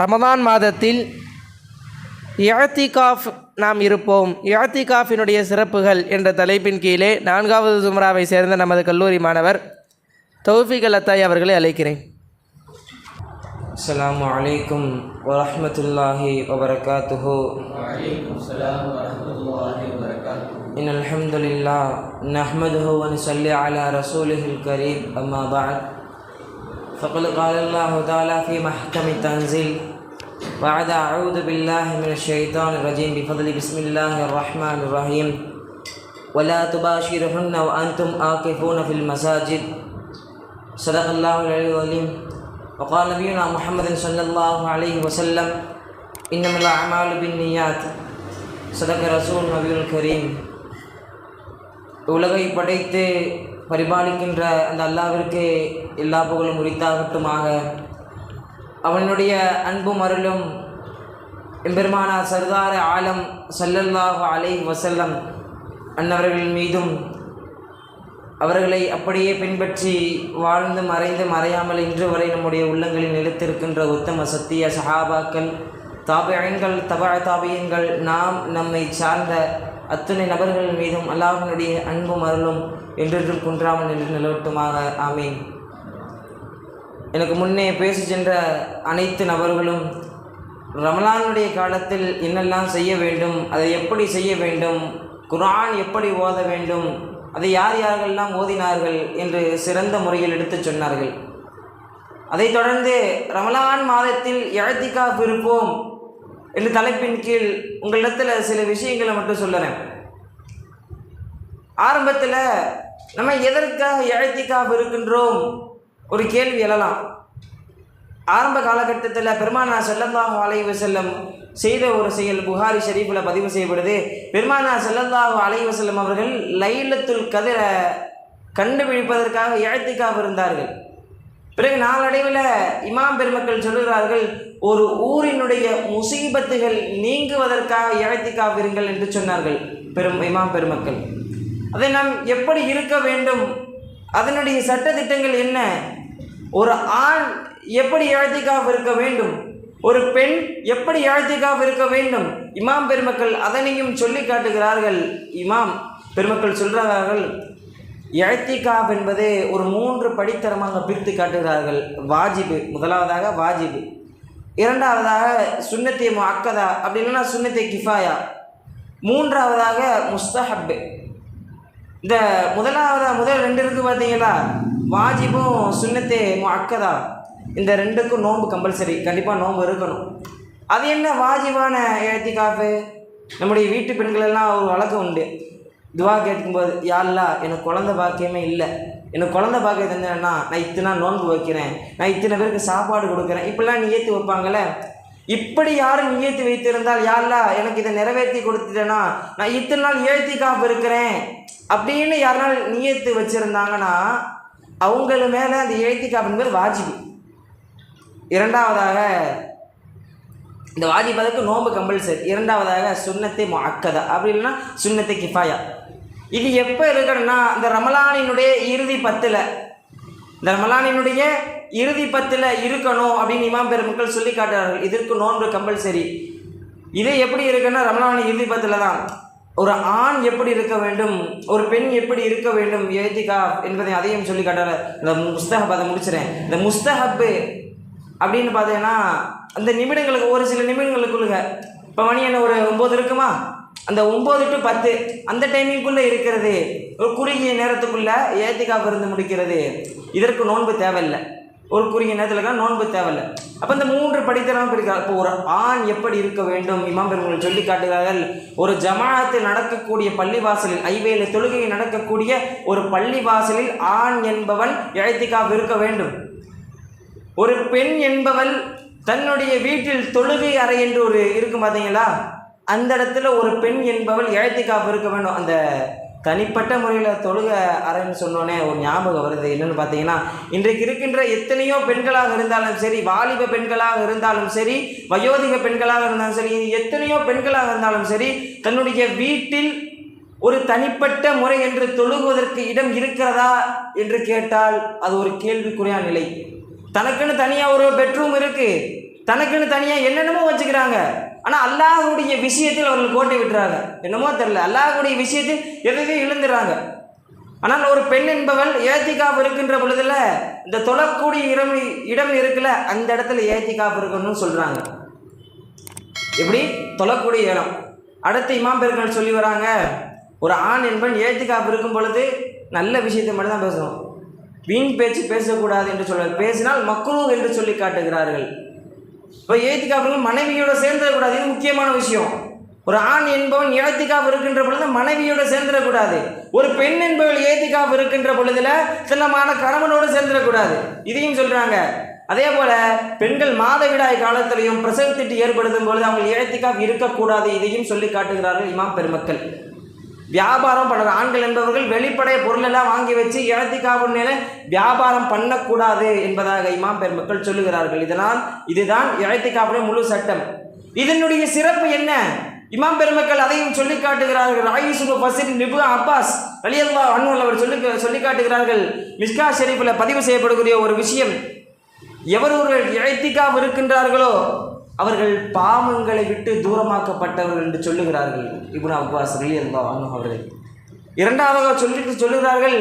ரமதான் மாதத்தில் இழத்திகாஃப் நாம் இருப்போம் இழத்திகாஃபினுடைய சிறப்புகள் என்ற தலைப்பின் கீழே நான்காவது சுமராவை சேர்ந்த நமது கல்லூரி மாணவர் தௌஃபிக் அலத்தாய் அவர்களை அழைக்கிறேன் அஸ்ஸலாமு அலைக்கும் வரஹ்மத்துல்லாஹி வபரகாத்துஹு إن الحمد لله نحمده ونصلي على رسوله الكريم أما بعد فقد قال الله تعالى في محكم التنزيل بعد أعوذ بالله من الشيطان الرجيم بفضل بسم الله الرحمن الرحيم ولا تباشرهن وأنتم آكفون في المساجد صدق الله العلي العظيم وقال نبينا محمد صلى الله عليه وسلم إنما الأعمال بالنيات صدق رسول النبي الكريم உலகை படைத்து பரிபாலிக்கின்ற அந்த அல்லாவிற்கு எல்லா புகழும் உரித்தாகட்டுமாக. அவனுடைய அன்பும் அருளும் எம்பெருமானார் சர்தார ஆலம் சல்லல்லாஹு அலை வசல்லம் அன்னவர்கள் மீதும் அவர்களை அப்படியே பின்பற்றி வாழ்ந்து மறைந்து மறையாமல் இன்று வரை நம்முடைய உள்ளங்களில் நிலைத்திருக்கின்ற உத்தம சத்திய சஹாபாக்கள் தாபியங்கள் தபா தாபியங்கள் நாம் நம்மை சார்ந்த அத்துணை நபர்கள் மீதும் அல்லாஹனுடைய அன்பும் அருளும் என்றென்றும் குன்றாமல் நின்று நிலவட்டுமாக. ஆமீன். எனக்கு முன்னே பேசி சென்ற அனைத்து நபர்களும் ரமலானுடைய காலத்தில் என்னெல்லாம் செய்ய வேண்டும் அதை எப்படி செய்ய வேண்டும் குர்ஆன் எப்படி ஓத வேண்டும் அதை யார் யாரெல்லாம் ஓதினார்கள் என்று சிறந்த முறையில் எடுத்துச் சொன்னார்கள். அதைத் தொடர்ந்து ரமலான் மாதத்தில் இழத்திக்காப் இருப்போம் என்று தலைப்பின் கீழ் உங்களிடத்தில் சில விஷயங்களை மட்டும் சொல்லுறேன். ஆரம்பத்தில் நம்ம எதற்காக இழத்திக்காப் இருக்கின்றோம்? ஒரு கேள்வி எழலாம். ஆரம்ப காலகட்டத்தில் பெருமானா செல்லல்லாஹு அலைவு செல்லம் செய்த ஒரு செயல் புகாரி ஷெரீஃபில் பதிவு செய்யப்படுது. பெருமானா செல்லல்லாஹு அலைவு செல்லம் அவர்கள் லைலத்துல் கதிரை கண்டுபிடிப்பதற்காக இழத்திக்காக இருந்தார்கள். பிறகு நாளடைவில் இமாம் பெருமக்கள் சொல்லுகிறார்கள் ஒரு ஊரினுடைய முசீபத்துகள் நீங்குவதற்காக இழத்திக்காவிருங்கள் என்று சொன்னார்கள் பெரும் இமாம் பெருமக்கள். அதை நாம் எப்படி இருக்க வேண்டும்? அதனுடைய சட்டத்திட்டங்கள் என்ன? ஒரு ஆண் எப்படி இழத்திக்காக இருக்க வேண்டும்? ஒரு பெண் எப்படி இழத்திக்காக இருக்க வேண்டும்? இமாம் பெருமக்கள் அதனையும் சொல்லி காட்டுகிறார்கள். இமாம் பெருமக்கள் சொல்கிறார்கள் இழத்திகாப் என்பது ஒரு மூன்று படித்தரமாக பிரித்து காட்டுகிறார்கள். வாஜிபு முதலாவதாக வாஜிபு. இரண்டாவதாக சுன்னத்தி அக்கதா அப்படி இல்லைன்னா சுன்னத்தி கிஃபாயா. மூன்றாவதாக முஸ்தஹப்பு இந்த முதலாவதாக முதல் ரெண்டு இருக்குது பார்த்தீங்களா? வாஜிபும் சுண்ணத்தே அக்கதா. இந்த ரெண்டுக்கும் நோன்பு கம்பல்சரி. கண்டிப்பாக நோன்பு இருக்கணும். அது என்ன வாஜிபான எழுத்திக்காப்பு நம்முடைய வீட்டு பெண்கள் எல்லாம் ஒரு வழக்கம் உண்டு. துவா கேட்கும்போது யாருலா எனக்கு குழந்த பாக்கியமே இல்லை. எனக்கு குழந்த பாக்கியம் என்னன்னா நான் இத்தனை நோன்பு வைக்கிறேன். நான் இத்தனை பேருக்கு சாப்பாடு கொடுக்குறேன். இப்படிலாம் நியத்து வைப்பாங்களே. இப்படி யாரும் நியத்து வைத்திருந்தால் யாருலா எனக்கு இதை நிறைவேற்றி கொடுத்துட்டேன்னா நான் இத்தனை நாள் ஏழ்த்தி காப்பு இருக்கிறேன். அப்படின்னு யாருனால் நியத்து வச்சுருந்தாங்கன்னா அவங்கள மேலே அந்த ஏழ்த்தி அப்படிங்கிறது வாஜிபு. இரண்டாவதாக இந்த வாஜிபதற்கு நோன்பு கம்பல்சரி இரண்டாவதாக சுண்ணத்தை அக்கதா அப்படி இல்லைன்னா சுண்ணத்தை கிஃபாயா. இது எப்போ இருக்கணும்னா இந்த ரமலானினுடைய இறுதி பத்தில் இந்த ரமலானினுடைய இறுதி பத்தில் இருக்கணும் அப்படின்னு இமாம் பெருமக்கள் சொல்லி காட்டுறார்கள் இதற்கு நோன்பு கம்பல்சரி இது எப்படி இருக்குன்னா ரமலானின் இறுதி பத்தில் தான் ஒரு ஆண் எப்படி இருக்க வேண்டும்? ஒரு பெண் எப்படி இருக்க வேண்டும்? ஏத்திகா என்பதை அதையும் சொல்லி காட்டுற இந்த முஸ்தஹப் அதை முடிச்சிடேன் இந்த முஸ்தஹப்பு அப்படின்னு பார்த்தீங்கன்னா அந்த நிமிடங்களுக்கு ஒரு சில நிமிடங்களுக்குள்ளுங்க இப்போ மணி என்ன ஒரு ஒம்பது இருக்குமா? அந்த ஒம்பது டு பத்து அந்த டைமிங்குள்ளே இருக்கிறது. ஒரு குறுகிய நேரத்துக்குள்ளே ஏத்திகா இருந்து முடிக்கிறது. இதற்கு நோன்பு தேவையில்லை. ஒரு குறுகிய நேரத்தில் நோன்பு தேவையில்லை. அப்போ இந்த மூன்று படித்தரம் பிரிக்கிறார் இப்போ ஒரு ஆண் எப்படி இருக்க வேண்டும்? இமாம் பெருமக்கள் சொல்லி காட்டுகிறார்கள் ஒரு ஜமாஅத்து நடக்கக்கூடிய பள்ளிவாசலில் ஐவேல தொழுகை நடக்கக்கூடிய ஒரு பள்ளிவாசலில் ஆண் என்பவன் இழைத்திக்காக இருக்க வேண்டும். ஒரு பெண் என்பவள் தன்னுடைய வீட்டில் தொழுகை அறை என்று ஒரு இருக்கும் பார்த்தீங்களா அந்த இடத்துல ஒரு பெண் என்பவள் இழைத்திக்காக இருக்க வேண்டும். அந்த தனிப்பட்ட முறையில் தொழுக அறைன்னு சொன்னோன்னே ஒரு ஞாபகம் வருது. என்னென்னு பார்த்தீங்கன்னா இன்றைக்கு இருக்கின்ற எத்தனையோ பெண்களாக இருந்தாலும் சரி வாலிப பெண்களாக இருந்தாலும் சரி வயோதிக பெண்களாக இருந்தாலும் சரி எத்தனையோ பெண்களாக இருந்தாலும் சரி தன்னுடைய வீட்டில் ஒரு தனிப்பட்ட முறை என்று தொழுகுவதற்கு இடம் இருக்கிறதா என்று கேட்டால் அது ஒரு கேள்விக்குறையான நிலை. தனக்குன்னு தனியாக ஒரு பெட்ரூம் இருக்குது தனக்குன்னு தனியாக என்னென்னமோ வச்சுக்கிறாங்க. ஆனால் அல்லாஹுடைய விஷயத்தில் அவர்கள் கோட்டை விட்டுறாங்க. என்னமோ தெரில அல்லாஹுடைய விஷயத்தில் எதையும் இழந்துடுறாங்க ஆனால் ஒரு பெண் என்பவள் ஏத்திகாப் இருக்கின்ற பொழுதுல இந்த தொழக்கூடிய இடம் இடம் இருக்குல்ல அந்த இடத்துல ஏத்திகாப் இருக்கணும்னு சொல்கிறாங்க எப்படி? தொழக்கூடிய இடம். அடுத்து இமாம் பெருக்கள் சொல்லி வராங்க ஒரு ஆண் என்பன் ஏத்திகாப் இருக்கும் பொழுது நல்ல விஷயத்தை மட்டும் தான் பேசணும் வீண் பேச்சு பேசக்கூடாது என்று சொல்ல பேசினால் மக்களும் என்று சொல்லி காட்டுகிறார்கள். இப்போ ஏத்திக்காவர்கள் மனைவியோட சேர்ந்துடக்கூடாது. இது முக்கியமான விஷயம். ஒரு ஆண் என்பவன் ஏத்திகாப் இருக்கின்ற பொழுது மனைவியோட சேர்ந்துடக்கூடாது. ஒரு பெண் என்பவள் ஏத்திகாப் இருக்கின்ற பொழுதுல சின்னமான கணவனோடு சேர்ந்துடக்கூடாது. இதையும் சொல்றாங்க. அதே போல பெண்கள் மாதவிடாய் காலத்திலையும் பிரசவத்திட்டு ஏற்படுத்தும் பொழுது அவங்க இழத்திக்காக இருக்கக்கூடாது. இதையும் சொல்லி காட்டுகிறார்கள் இமாம் பெருமக்கள். வியாபாரம் பண்ணுற ஆண்கள் என்பவர்கள் வெளிப்படை பொருளெல்லாம் வாங்கி வச்சு இழத்திக்காவு நிலை வியாபாரம் பண்ணக்கூடாது என்பதாக இமாம் பெருமக்கள் சொல்லுகிறார்கள். இதனால் இதுதான் இழத்திக்காவுடைய முழு சட்டம். இதனுடைய சிறப்பு என்ன? இமாம் பெருமக்கள் அதையும் சொல்லி காட்டுகிறார்கள். ராயிசுபு பசின் நிபு அப்பாஸ் அலியல்லா அன்வல் அவர் சொல்லி சொல்லி காட்டுகிறார்கள். மிஸ்கா ஷெரீஃபில் பதிவு செய்யப்படக்கூடிய ஒரு விஷயம் எவர் ஒரு இழைத்திக்காக இருக்கின்றார்களோ அவர்கள் பாவங்களை விட்டு தூரமாக்கப்பட்டவர்கள் என்று சொல்லுகிறார்கள். இப்னு அப்பாஸ் ரலியல்லா அவர்கள். இரண்டாவதாக சொல்லி சொல்லுகிறார்கள்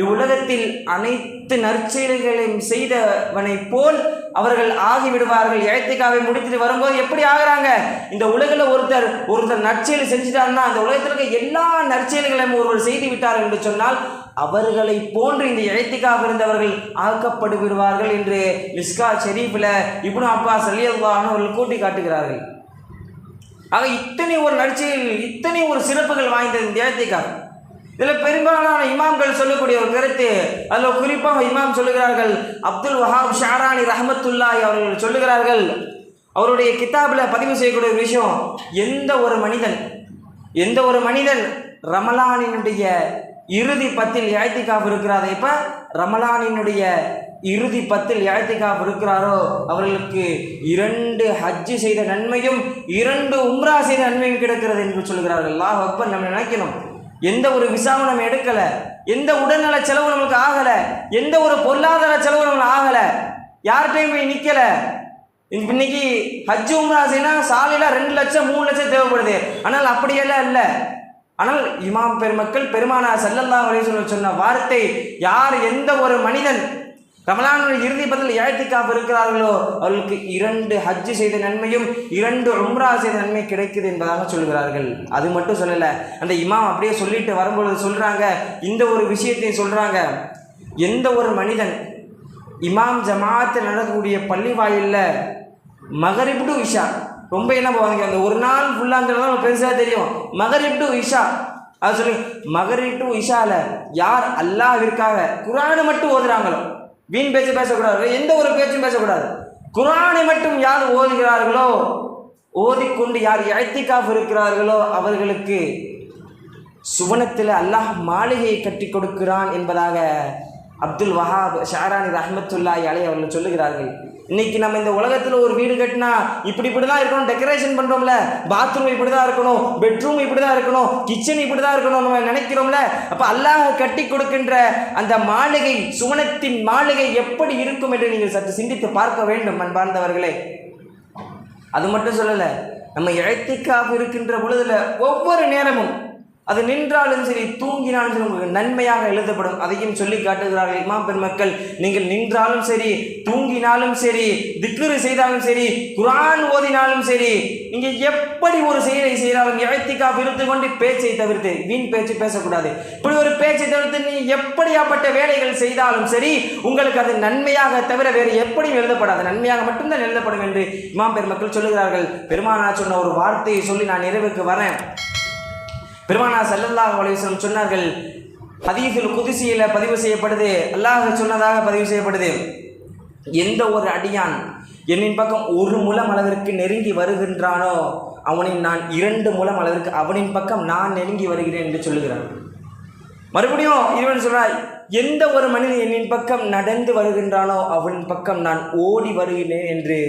இவ்வுலகத்தில் அனைத்து நற்செயல்களையும் செய்தவனைப் போல் அவர்கள் ஆகிவிடுவார்கள். இழைத்திக்காவை முடித்துட்டு வரும்போது எப்படி ஆகிறாங்க? இந்த உலகில் ஒருத்தர் ஒருத்தர் நற்செயல் செஞ்சுட்டாருன்னா அந்த உலகத்தில் எல்லா நற்செயல்களையும் ஒருவர் செய்து விட்டார் என்று சொன்னால் அவர்களை போன்று இந்த இழைத்திக்காக இருந்தவர்கள் ஆக்கப்பட்டு விடுவார்கள் என்று மிஸ்கா ஷெரீஃபில் இப்னு அப்பா அலியல்லான்னு அவர்கள் கூட்டி காட்டுகிறார்கள். ஆக இத்தனை ஒரு நடிச்சையில் இத்தனை ஒரு சிறப்புகள் வாய்ந்தது இந்த இழைத்திக்காக இதில் பெரும்பாலான இமாம்கள் சொல்லக்கூடிய ஒரு கருத்து அதில் குறிப்பாக இமாம் சொல்லுகிறார்கள் அப்துல் வஹாப் ஷாரானி ரஹமத்துல்லாய் அவர்கள் சொல்லுகிறார்கள் அவருடைய கித்தாபில் பதிவு செய்யக்கூடிய ஒரு விஷயம் எந்த ஒரு மனிதன் எந்த ஒரு மனிதன் ரமலானினுடைய இறுதி பத்தில் இழத்திக்காப் இருக்கிறாரோ. இப்போ ரமலானினுடைய இறுதி பத்தில் இழத்திக்காப் இருக்கிறாரோ அவர்களுக்கு இரண்டு ஹஜ்ஜு செய்த நன்மையும் இரண்டு உம்ரா செய்த நன்மையும் கிடைக்கிறது என்று சொல்கிறார்கள் அல்லாஹ் அக்பர் நம்ம நினைக்கணும். எந்த ஒரு விசாவும் நம்ம எடுக்கலை. எந்த உடல்நல செலவு நமக்கு ஆகலை. எந்த ஒரு பொருளாதார செலவு நம்மளுக்கு ஆகலை. யார்கிட்டையும் போய் நிற்கலை இன்னைக்கு ஹஜ் உம்ரா செய்யினா சாலையில் ரெண்டு லட்சம் மூணு லட்சம் தேவைப்படுது. ஆனால் அப்படியெல்லாம் இல்லை. ஆனால் இமாம் பெருமக்கள் பெருமானா செல்லல்லா சொல்ல சொன்ன வார்த்தை யார் எந்த ஒரு மனிதன் ரமலானுடைய இறுதி பதில் ஏழ்த்திக்காப் இருக்கிறார்களோ அவர்களுக்கு இரண்டு ஹஜ்ஜு செய்த நன்மையும் இரண்டு உம்ரா செய்த நன்மை கிடைக்குது என்பதாக சொல்கிறார்கள். அது மட்டும் சொல்லலை அந்த இமாம் அப்படியே சொல்லிட்டு வரும்பொழுது சொல்கிறாங்க இந்த ஒரு விஷயத்தையும் சொல்கிறாங்க எந்த ஒரு மனிதன் இமாம் ஜமாத்து நடக்கக்கூடிய பள்ளி வாயிலில் மகரிப் டு இஷா ரொம்ப என்ன போவாங்க அந்த ஒரு நாள் ஃபுல்லாக இருந்தால்தான் நம்ம பெருசாக தெரியும். மகரிப் டு இஷா. அது சொல்லி மகரிப் டு இஷாவில் யார் அல்லாஹிற்காக குரானை மட்டும் ஓதுறாங்களோ வீண் பேச்சு பேசக்கூடாது எந்த ஒரு பேச்சும் பேசக்கூடாது. குரானை மட்டும் யார் ஓதுகிறார்களோ ஓதிக்கொண்டு யார் இழைத்திக்காக இருக்கிறார்களோ அவர்களுக்கு சுவனத்தில் அல்லாஹ் மாளிகையை கட்டி கொடுக்கிறான் என்பதாக அப்துல் வஹாப் ஷாரானி ரஹமத்துல்லாய் அலை அவர்கள் சொல்லுகிறார்கள் இன்னைக்கு நம்ம இந்த உலகத்தில் ஒரு வீடு கட்டினா இப்படி இப்படி தான் இருக்கணும் டெக்கரேஷன் பண்ணுறோம்ல பாத்ரூம் இப்படி தான் இருக்கணும் பெட்ரூம் இப்படி தான் இருக்கணும் கிச்சன் இப்படி தான் இருக்கணும் நம்ம நினைக்கிறோம்ல அப்போ அல்லாஹ் கட்டி கொடுக்கின்ற அந்த மாளிகை சுவனத்தின் மாளிகை எப்படி இருக்கும் என்று நீங்கள் சற்று சிந்தித்து பார்க்க வேண்டும் அன்பார்ந்தவர்களே. அது மட்டும் சொல்லலை நம்ம இழைத்திக்காக இருக்கின்ற பொழுதுல ஒவ்வொரு நேரமும் அது நின்றாலும் சரி தூங்கினாலும் சரி உங்களுக்கு நன்மையாக எழுதப்படும். அதையும் சொல்லி காட்டுகிறார்கள் இமாம் பெருமக்கள். நீங்கள் நின்றாலும் சரி தூங்கினாலும் சரி திக்ரு செய்தாலும் சரி குரான் ஓதினாலும் சரி நீங்கள் எப்படி ஒரு செயலை செய்தாலும் இழைத்திக்காக விருத்து கொண்டு பேச்சை தவிர்த்து வீண் பேச்சு பேசக்கூடாது. இப்படி ஒரு பேச்சை தவிர்த்து நீங்கள் எப்படியாப்பட்ட வேலைகள் செய்தாலும் சரி உங்களுக்கு அது நன்மையாக தவிர வேறு எப்படியும் எழுதப்படாது. நன்மையாக மட்டும்தான் எழுதப்படும் என்று இமாம் பெருமக்கள் சொல்லுகிறார்கள். பெருமானா சொன்ன ஒரு வார்த்தையை சொல்லி நான் நிறைவுக்கு வரேன். பெருமானா சல்லல்லாஹு அலைஹி சொன்னார்கள் ஹதீஸுல் குதிசியில் பதிவு செய்யப்படுது. அல்லாஹ் சொன்னதாக பதிவு செய்யப்படுது. எந்த ஒரு அடியான் என்னின் பக்கம் ஒரு முலம் அளவிற்கு நெருங்கி வருகின்றானோ அவனின் நான் இரண்டு முலம் அளவிற்கு அவனின் பக்கம் நான் நெருங்கி வருகிறேன் என்று சொல்லுகிறான். மறுபடியும் இவன் சொல்றாய் எந்த ஒரு மனிதன் என்னின் பக்கம் நடந்து வருகின்றானோ அவன் பக்கம் நான் ஓடி வருகிறேன் என்று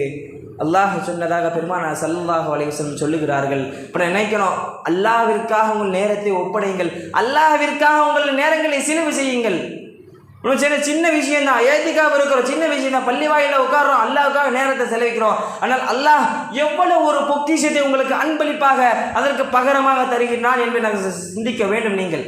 அல்லாஹ் சொன்னதாக பெருமானா சல்லாஹ் அலைவசம் சொல்லுகிறார்கள். இப்போ நினைக்கணும். அல்லாஹிற்காக உங்கள் நேரத்தை ஒப்படையுங்கள். அல்லாஹிற்காக உங்கள் நேரங்களை சிலுவு செய்யுங்கள். ஒரு சின்ன சின்ன விஷயம் தான் ஏத்திக்காக இருக்கிறோம் சின்ன விஷயம் தான் பள்ளி வாயில் உட்காடுறோம் அல்லாவுக்காக நேரத்தை செலவிக்கிறோம். ஆனால் அல்லாஹ் எவ்வளவு ஒரு பொக்கிஷத்தை உங்களுக்கு அன்பளிப்பாக அதற்கு பகரமாக தருகிறான் என்பதை நாங்கள் சிந்திக்க வேண்டும் நீங்கள்.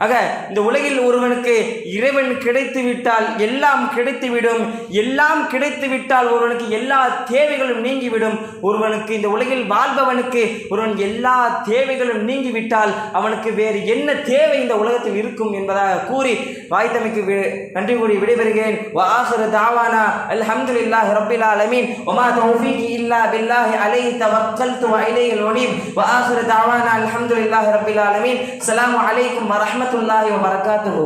ஆக இந்த உலகில் ஒருவனுக்கு இறைவன் கிடைத்து விட்டால் எல்லாம் கிடைத்துவிடும். எல்லாம் கிடைத்து விட்டால் ஒருவனுக்கு எல்லா தேவைகளும் நீங்கிவிடும். ஒருவனுக்கு இந்த உலகில் வாழ்பவனுக்கு ஒருவன் எல்லா தேவைகளும் நீங்கிவிட்டால் அவனுக்கு வேறு என்ன தேவை இந்த உலகத்தில் இருக்கும் என்பதாக கூறி வாய்த்தமைக்கு வி- நன்றி கூறி விடைபெறுகிறேன். வாசுர தாவானா. அல்ஹம்துலில்லாஹி ரபில் ஆலமீன். ஒமா தௌஃபீகி இல்லா பில்லாஹி அலைஹி தவக்கல் துவ இலையில் ஒனீம் வாஹிரு தாவானா. அல்ஹம்துலில்லாஹி ரபில் ஆலமீன். சலாம் அலைக்கும் வரஹ்மத்துல்லாஹி வரமத்துல்லாஹி பரகாத்துஹு